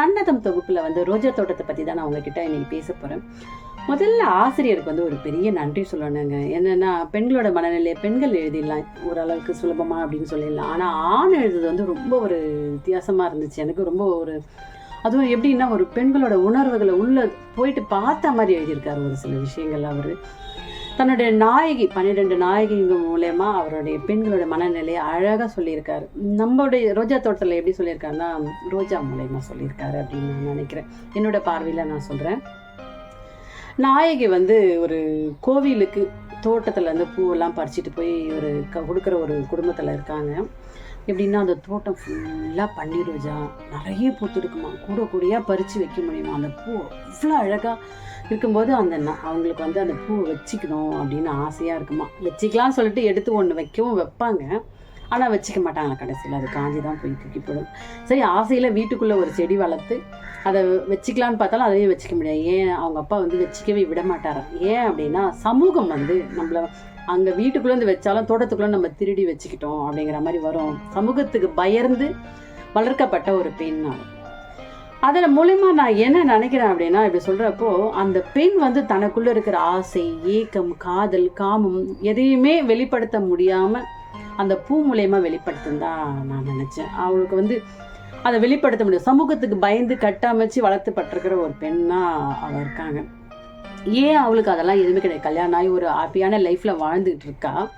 சன்னதம் தொகுப்பில் வந்து ரோஜா தோட்டத்தை பற்றி தான் நான் உங்ககிட்ட இன்னைக்கு பேச போகிறேன் முதல்ல ஆசிரியருக்கு வந்து ஒரு பெரிய நன்றி சொல்லணுங்க. என்னென்னா பெண்களோட மனநிலையை பெண்கள் எழுதிடலாம் ஓரளவுக்கு சுலபமாக அப்படின்னு சொல்லிடலாம். ஆனால் ஆண் எழுதுறது வந்து ரொம்ப ஒரு வித்தியாசமாக இருந்துச்சு. எனக்கு ரொம்ப ஒரு அதுவும் எப்படின்னா ஒரு பெண்களோட உணர்வுகளை உள்ள போயிட்டு பார்த்த மாதிரி எழுதியிருக்காரு ஒரு சில விஷயங்கள் அவர். தன்னுடைய நாயகி பன்னிரெண்டு நாயகிங்க மூலயமா அவருடைய பெண்களோட மனநிலையை அழகாக சொல்லியிருக்காரு. நம்மளுடைய ரோஜா தோட்டத்தில் எப்படி சொல்லியிருக்காருன்னா ரோஜா மூலயமா சொல்லியிருக்காரு அப்படின்னு நான் நினைக்கிறேன். என்னோட பார்வையில் நான் சொல்கிறேன் நாயகி வந்து ஒரு கோவிலுக்கு தோட்டத்தில் வந்து பூவெல்லாம் பறிச்சுட்டு போய் ஒரு க கொடுக்குற ஒரு குடும்பத்தில் இருக்காங்க. எப்படின்னா அந்த தோட்டம் ஃபுல்லாக பன்னீர் ரோஜா நிறைய பூத்துருக்குமா? கூட கூடியாக பறித்து வைக்க முடியுமா? அந்த பூ அவ்வளோ அழகாக இருக்கும்போது அந்த அவங்களுக்கு வந்து அந்த பூவை வச்சுக்கணும் அப்படின்னு ஆசையாக இருக்குமா? வச்சுக்கலாம்னு சொல்லிட்டு எடுத்து ஒன்று வைக்கவும் வைப்பாங்க. ஆனால் வச்சுக்க மாட்டாங்க கடைசியில். அது காஞ்சி தான் போய் தூக்கி போடும். சரி ஆசையில் வீட்டுக்குள்ளே ஒரு செடி வளர்த்து அதை வச்சுக்கலான்னு பார்த்தாலும் அதையும் வச்சுக்க முடியாது. ஏன் அவங்க அப்பா வந்து வச்சுக்கவே விட மாட்டாராம் ஏன் அப்படின்னா சமூகம் வந்து நம்மள அங்கே வீட்டுக்குள்ளே வந்து வச்சாலும் தோட்டத்துக்குள்ளே நம்ம திருடி வச்சுக்கிட்டோம் அப்படிங்கிற மாதிரி வரும். சமூகத்துக்கு பயந்து வளர்க்கப்பட்ட ஒரு பெண் அவள் அதில் மூலயமா நான் என்ன நினைக்கிறேன் அப்படின்னா இப்படி சொல்கிறப்போ அந்த பெண் வந்து தனக்குள்ளே இருக்கிற ஆசை ஏக்கம் காதல் காமம் எதையுமே வெளிப்படுத்த முடியாமல் அந்த பூ மூலயமா வெளிப்படுத்துன்னு தான் நான் நினச்சேன். அவளுக்கு வந்து அதை வெளிப்படுத்த முடியும். சமூகத்துக்கு பயந்து கட்டமைச்சு வளர்த்துப்பட்டிருக்கிற ஒரு பெண்ணாக அவள் இருக்காங்க. ஏன் அவளுக்கு அதெல்லாம் எதுவுமே கிடையாது. கல்யாணம் ஆகி ஒரு ஹாப்பியான லைஃப்பில் வாழ்ந்துகிட்டு இருக்கா?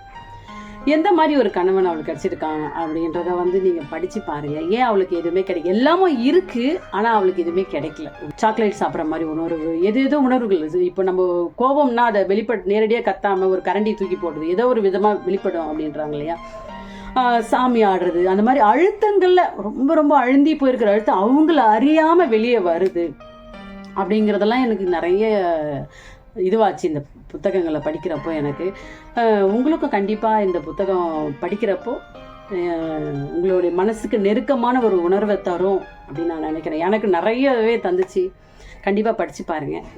எந்த மாதிரி ஒரு கணவன் அவளுக்கு கிடச்சிருக்காங்க அப்படின்றத வந்து நீங்கள் படித்து பாருங்க. ஏன் அவளுக்கு எதுவுமே கிடைக்கும் எல்லாமும் இருக்குது ஆனால் அவளுக்கு எதுவுமே கிடைக்கல. சாக்லேட் சாப்பிட்ற மாதிரி உணர்வு எது எதோ உணர்வுகள் இது. இப்போ நம்ம கோபம்னா அதை வெளிப்பட்டு நேரடியாக கத்தாமல் ஒரு கரண்டி தூக்கி போடுறது ஏதோ ஒரு விதமாக வெளிப்படும் அப்படின்றாங்க இல்லையா? சாமி ஆடுறது அந்த மாதிரி அழுத்தங்களில் ரொம்ப ரொம்ப அழுந்தி போயிருக்கிற அழுத்தம் அவங்கள அறியாமல் வெளியே வருது. அப்படிங்கிறதெல்லாம் எனக்கு நிறைய இதுவாச்சு இந்த புத்தகங்களை படிக்கிறப்போ எனக்கு. உங்களுக்கும் கண்டிப்பாக இந்த புத்தகம் படிக்கிறப்போ உங்களுடைய மனசுக்கு நெருக்கமான ஒரு உணர்வை தரும் அப்படின்னு நான் நினைக்கிறேன். எனக்கு நிறையவே தந்துச்சு. கண்டிப்பாக படித்து பாருங்கள்